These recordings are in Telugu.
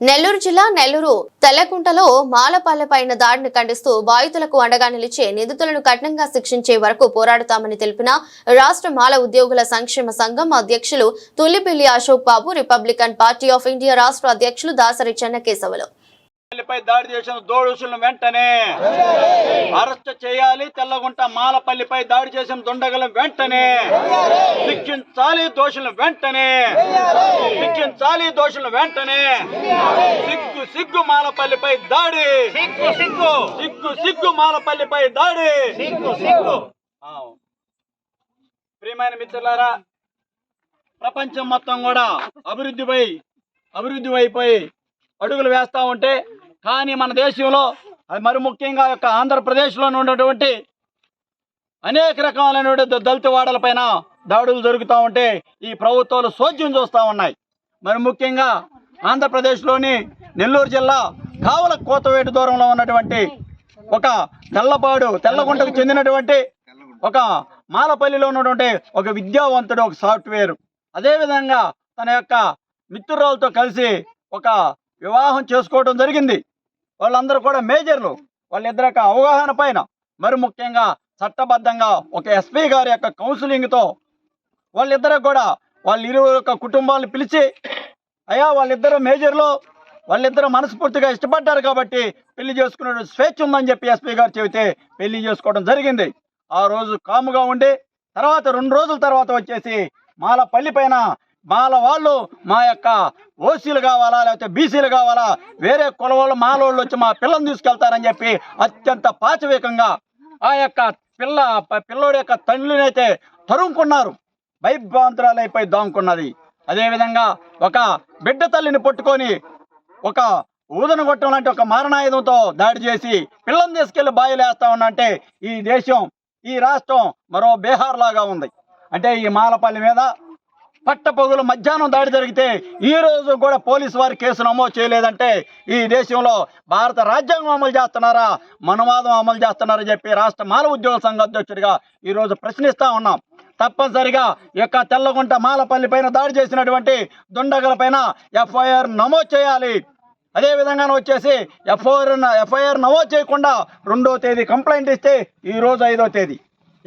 నెల్లూరు జిల్లా నెల్లూరు తెల్లకుంటలో మాలపాలెపైన దాడిని ఖండిస్తూ బాధితులకు అండగా నిలిచే నిందితులను కఠినంగా శిక్షించే వరకు పోరాడుతామని తెలిపిన రాష్ట్ర మాల ఉద్యోగుల సంక్షేమ సంఘం అధ్యక్షులు Tullipilli Ashok Babu Republican Party of India రాష్ట్ర అధ్యక్షులు దాసరి చెన్నకేశవులు. పల్లిపై దాడి చేసిన దోడుసులను వెంటనే అరెస్ట్ చేయాలి. తెల్లగుంట మాలపల్లిపై దాడి చేసిన దుండగలను వెంటనే శిక్షించాలి. దోషులను వెంటనే శిక్షించాలి. దోషులను వెంటనే సిగ్గు సిగ్గు మాలపల్లిపై దాడి. సిగ్గు సిగ్గు. సిగ్గు సిగ్గు మాలపల్లిపై దాడి. సిగ్గు సిగ్గు. ప్రియమైన మిత్రులారా ప్రపంచం మొత్తం కూడా అభివృద్ధిపై అభివృద్ధి వైపోయి అడుగులు వేస్తూ ఉంటే కానీ మన దేశంలో అది మరి ముఖ్యంగా యొక్క ఆంధ్రప్రదేశ్లో ఉన్నటువంటి అనేక రకాలైనటువంటి దళిత వాడలపైన దాడులు జరుగుతూ ఉంటే ఈ ప్రభుత్వాలు సోద్యం చూస్తూ ఉన్నాయి. మరి ముఖ్యంగా ఆంధ్రప్రదేశ్లోని నెల్లూరు జిల్లా కావల కోతవేటు దూరంలో ఉన్నటువంటి ఒక తెల్లపాడు తెల్లగుంటకు చెందినటువంటి ఒక మాలపల్లిలో ఉన్నటువంటి ఒక విద్యావంతుడు ఒక సాఫ్ట్వేర్. అదేవిధంగా తన యొక్క మిత్రురాలతో కలిసి ఒక వివాహం చేసుకోవడం జరిగింది. వాళ్ళందరూ కూడా మేజర్లు. వాళ్ళిద్దరి యొక్క అవగాహన పైన మరి ముఖ్యంగా చట్టబద్ధంగా ఒక ఎస్పీ గారి యొక్క కౌన్సిలింగ్తో వాళ్ళిద్దరూ కూడా వాళ్ళ ఇరువురు యొక్క కుటుంబాలను పిలిచి అయ్యా వాళ్ళిద్దరు మేజర్లు వాళ్ళిద్దరూ మనస్ఫూర్తిగా ఇష్టపడ్డారు కాబట్టి పెళ్ళి చేసుకునే స్వేచ్ఛ ఉందని చెప్పి ఎస్పీ గారు చెబితే పెళ్ళి చేసుకోవడం జరిగింది. ఆ రోజు కాముగా ఉండి తర్వాత రెండు రోజుల తర్వాత వచ్చేసి మాల పల్లి పైన మాల వాళ్ళు మా యొక్క ఓసీలు కావాలా లేకపోతే బీసీలు కావాలా? వేరే కుల వాళ్ళు మాలోళ్ళు వచ్చి మా పిల్లని తీసుకెళ్తారని చెప్పి అత్యంత పాచవేకంగా ఆ యొక్క పిల్ల పిల్లోడి యొక్క తండ్రినైతే తరుముకున్నారు. భయభ్రాంతురాలైపోయి దాముకున్నది అదేవిధంగా ఒక బిడ్డ తల్లిని పట్టుకొని ఒక ఊదన కొట్టం లాంటి ఒక మారణాయుధంతో దాడి చేసి పిల్లని తీసుకెళ్ళి బాయిలేస్తా ఉన్నంటే ఈ దేశం ఈ రాష్ట్రం మరో బీహార్ లాగా ఉంది. అంటే ఈ మాలపల్లి మీద పట్టపగులు మధ్యాహ్నం దాడి జరిగితే ఈ రోజు కూడా పోలీసు వారి కేసు నమోదు చేయలేదంటే ఈ దేశంలో భారత రాజ్యాంగం అమలు చేస్తున్నారా? మనవాదం అమలు చేస్తున్నారని చెప్పి రాష్ట్ర మాల ఉద్యోగ సంఘ అధ్యక్షుడిగా ఈరోజు ప్రశ్నిస్తూ ఉన్నాం. తప్పనిసరిగా యొక్క తెల్లగుంట మాలపల్లి పైన దాడి చేసినటువంటి దుండగల పైన ఎఫ్ఐఆర్ నమోదు చేయాలి. అదేవిధంగా వచ్చేసి ఎఫ్ఐఆర్ ఎఫ్ఐఆర్ నమోదు చేయకుండా రెండో తేదీ కంప్లైంట్ ఇస్తే ఈరోజు ఐదో తేదీ.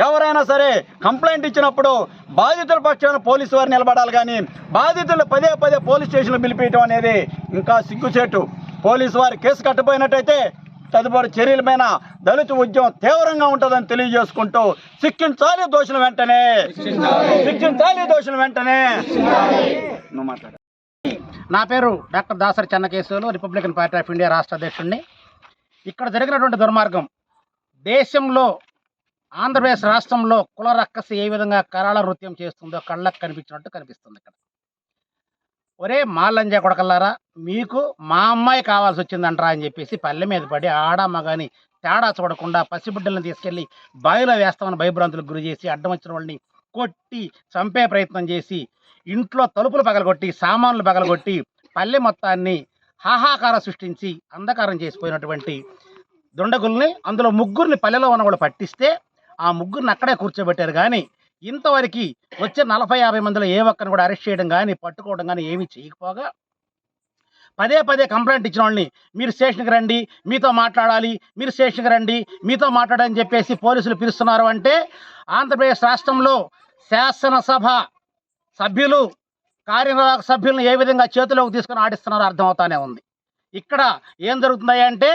ఎవరైనా సరే కంప్లైంట్ ఇచ్చినప్పుడు బాధితుల పక్షాన పోలీసు వారు నిలబడాలి కానీ బాధితులు పదే పదే పోలీస్ స్టేషన్లో పిలిపించడం అనేది ఇంకా సిగ్గుచేటు. పోలీసు వారు కేసు కట్టబోయినట్టయితే తదుపరి చర్యలపైన దళిత ఉద్యమం తీవ్రంగా ఉంటుందని తెలియజేసుకుంటూ శిక్షించాలి దోషులు వెంటనే. శిక్షించాలి దోషులు వెంటనే. నువ్వు నా పేరు doctor Dasari Chennakesavulu Republican Party of India రాష్ట్ర అధ్యక్షుడిని. ఇక్కడ జరిగినటువంటి దుర్మార్గం దేశంలో ఆంధ్రప్రదేశ్ రాష్ట్రంలో కుల రక్కసి ఏ విధంగా కరాళ నృత్యం చేస్తుందో కళ్ళకు కనిపించినట్టు కనిపిస్తుంది ఇక్కడ. ఒరే మాలంజ కొడకల్లారా మీకు మా అమ్మాయి కావాల్సి వచ్చిందంటరా అని చెప్పేసి పల్లె మీద పడి ఆడ మగాని తేడా చూడకుండా పసిబిడ్డలను తీసుకెళ్ళి బావిలో వేస్తామని భయభ్రాంతులకు గురి చేసి అడ్డం వచ్చిన వాళ్ళని కొట్టి చంపే ప్రయత్నం చేసి ఇంట్లో తలుపులు పగలగొట్టి సామాన్లు పగలగొట్టి పల్లె మొత్తాన్ని హాహాకారం సృష్టించి అంధకారం చేసిపోయినటువంటి దుండగుల్ని అందులో ముగ్గురిని పల్లెలో ఉన్న వాళ్ళు పట్టిస్తే ఆ ముగ్గురిని అక్కడే కూర్చోబెట్టారు కానీ ఇంతవరకు వచ్చే నలభై యాభై మందిలో ఏ ఒక్కరిని కూడా అరెస్ట్ చేయడం కానీ పట్టుకోవడం కానీ ఏమీ చేయకపోగా పదే పదే కంప్లైంట్ ఇచ్చిన వాళ్ళని మీరు స్టేషన్కి రండి మీతో మాట్లాడాలి మీరు స్టేషన్కి రండి మీతో మాట్లాడని చెప్పేసి పోలీసులు పిలుస్తున్నారు అంటే ఆంధ్రప్రదేశ్ రాష్ట్రంలో శాసనసభ సభ్యులు కార్యనిర్వాహక సభ్యులను ఏ విధంగా చేతిలోకి తీసుకుని ఆడిస్తున్నారో అర్థమవుతానే ఉంది. ఇక్కడ ఏం జరుగుతున్నాయి అంటే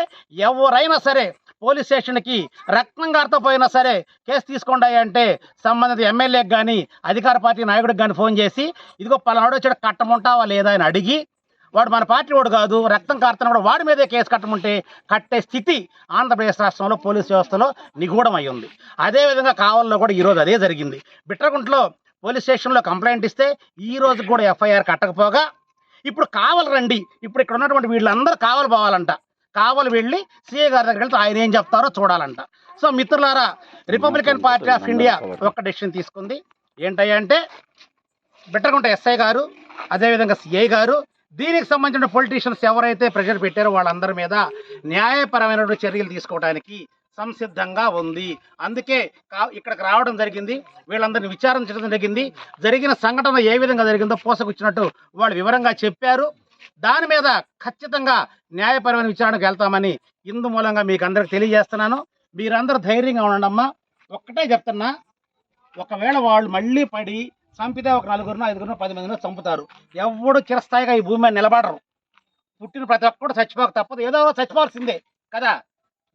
ఎవరైనా సరే పోలీస్ స్టేషన్కి రక్తం పోయినా సరే కేసు తీసుకోండి అంటే సంబంధిత ఎమ్మెల్యేకి కానీ అధికార పార్టీ నాయకుడికి కానీ ఫోన్ చేసి ఇదిగో పలానాడు వచ్చాడు కట్టముంటావా లేదా? అని అడిగి వాడు మన పార్టీ వాడు కాదు రక్తం కారుతున్న కూడా వాడి మీదే కేసు కట్టమంటే కట్టే స్థితి ఆంధ్రప్రదేశ్ రాష్ట్రంలో పోలీస్ వ్యవస్థలో నిగూఢమై ఉంది అదేవిధంగా కావల్లో కూడా ఈరోజు అదే జరిగింది. బిట్రగుంట్లో పోలీస్ స్టేషన్లో కంప్లైంట్ ఇస్తే ఈ రోజు కూడా ఎఫ్ఐఆర్ కట్టకపోగా ఇప్పుడు కావాలి రండి ఇప్పుడు ఇక్కడ ఉన్నటువంటి వీళ్ళందరూ కావాలి పోవాలంట. కావలు వెళ్ళి సీఏ గారి దగ్గరికి వెళ్తే ఆయన ఏం చెప్తారో చూడాలంట. సో మిత్రులారా రిపబ్లికన్ పార్టీ ఆఫ్ ఇండియా ఒక డెసిషన్ తీసుకుంది. ఏంటంటే బెటర్గా బిట్టగుంట ఎస్ఐ గారు అదేవిధంగా సిఐ గారు దీనికి సంబంధించిన పొలిటీషియన్స్ ఎవరైతే ప్రెషర్ పెట్టారో వాళ్ళందరి మీద న్యాయపరమైనటువంటి చర్యలు తీసుకోవడానికి సంసిద్ధంగా ఉంది. అందుకే కా- ఇక్కడికి రావడం జరిగింది. వీళ్ళందరినీ విచారించడం జరిగింది. జరిగిన సంఘటన ఏ విధంగా జరిగిందో పోసకొచ్చినట్టు వాళ్ళు వివరంగా చెప్పారు. దాని మీద ఖచ్చితంగా న్యాయపరమైన విచారణకు వెళ్తామని ఇందు మూలంగా మీకు అందరికి తెలియజేస్తున్నాను. మీరందరూ ధైర్యంగా ఉండండి అమ్మా. ఒక్కటే చెప్తున్నా ఒకవేళ వాళ్ళు మళ్ళీ పడి చంపితే ఒక నలుగురినో ఐదుగురినో పది మందినో చంపుతారు. ఎవడు చిరస్థాయిగా ఈ భూమి మీద నిలబడరు. పుట్టిన ప్రతి ఒక్కడు చచ్చిపోక తప్పదు. ఏదో చచ్చిపోవాల్సిందే కదా.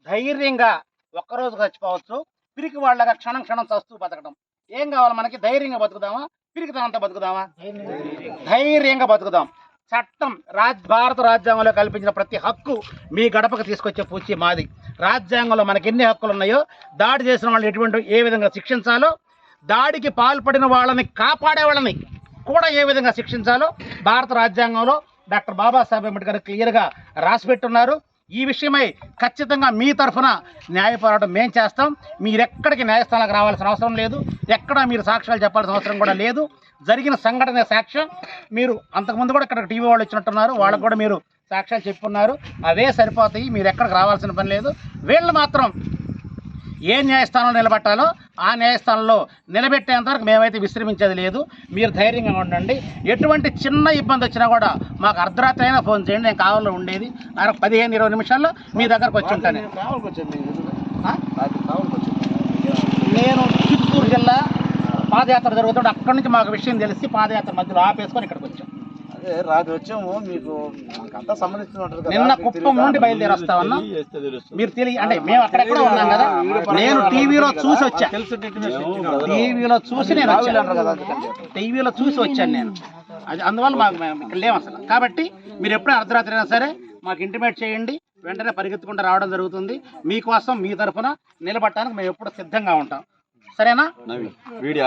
ధైర్యంగా ఒక్కరోజు చచ్చిపోవచ్చు. పిరికి వాళ్ళగా క్షణం క్షణం చస్తూ బతకడం. ఏం కావాలి మనకి? ధైర్యంగా బతుకుదామా? పిరికితనంతో బతుకుదామా? ధైర్యంగా బతుకుదాం. చట్టం రాజ్ భారత రాజ్యాంగంలో కల్పించిన ప్రతి హక్కు మీ గడపకు తీసుకొచ్చే పూచి మాది. రాజ్యాంగంలో మనకి ఎన్ని హక్కులు ఉన్నాయో దాడి చేసిన వాళ్ళని ఎటువంటి ఏ విధంగా శిక్షించాలో దాడికి పాల్పడిన వాళ్ళని కాపాడే వాళ్ళని కూడా ఏ విధంగా శిక్షించాలో భారత రాజ్యాంగంలో డాక్టర్ బాబాసాహెబ్ అంబేద్కర్ క్లియర్గా రాసిపెట్టున్నారు. ఈ విషయమై ఖచ్చితంగా మీ తరఫున న్యాయ పోరాటం మేం చేస్తాం. మీరెక్కడికి న్యాయస్థానాలకు రావాల్సిన అవసరం లేదు. ఎక్కడ మీరు సాక్ష్యాలు చెప్పాల్సిన అవసరం కూడా లేదు. జరిగిన సంఘటన సాక్ష్యం. మీరు అంతకుముందు కూడా ఇక్కడ టీవీ వాళ్ళు వచ్చినట్టున్నారు. వాళ్ళకు కూడా మీరు సాక్ష్యాలు చెప్పున్నారు. అవే సరిపోతాయి. మీరు ఎక్కడికి రావాల్సిన పని లేదు. వీళ్ళు మాత్రం ఏ న్యాయస్థానంలో నిలబెట్టాలో ఆ న్యాయస్థానంలో నిలబెట్టేంతవరకు మేమైతే విశ్రమించేది లేదు. మీరు ధైర్యంగా ఉండండి. ఎటువంటి చిన్న ఇబ్బంది వచ్చినా కూడా మాకు అర్ధరాత్రి అయినా ఫోన్ చేయండి. నేను కావాలో ఉండేది. నాకు పదిహేను ఇరవై నిమిషాల్లో మీ దగ్గరకు వచ్చి ఉంటాను. నేను చిత్తూరు జిల్లా పాదయాత్ర జరుగుతుంటే అక్కడి నుంచి మాకు విషయం తెలిసి పాదయాత్ర మధ్యలో ఆపేసుకొని ఇక్కడికి వచ్చాం. రాత్రి వచ్చాము మీకు అంతా సంబంధించిన. నిన్న కుప్పం నుండి బయలుదేరి. మీరు తెలియ అంటే మేము అక్కడెక్కడ ఉన్నాం కదా. నేను టీవీలో చూసి వచ్చా. టీవీలో చూసి నేను వచ్చాను కదా టీవీలో చూసి వచ్చాను నేను. అది అందువల్ల మాకు లేము అసలు. కాబట్టి మీరు ఎప్పుడైనా అర్ధరాత్రి అయినా సరే మాకు ఇంటిమేట్ చేయండి. వెంటనే పరిగెత్తుకుంటూ రావడం జరుగుతుంది. మీకోసం మీ తరఫున నిలబడటానికి మేము ఎప్పుడు సిద్ధంగా ఉంటాం. సరేనా? నవీన్ వీడియో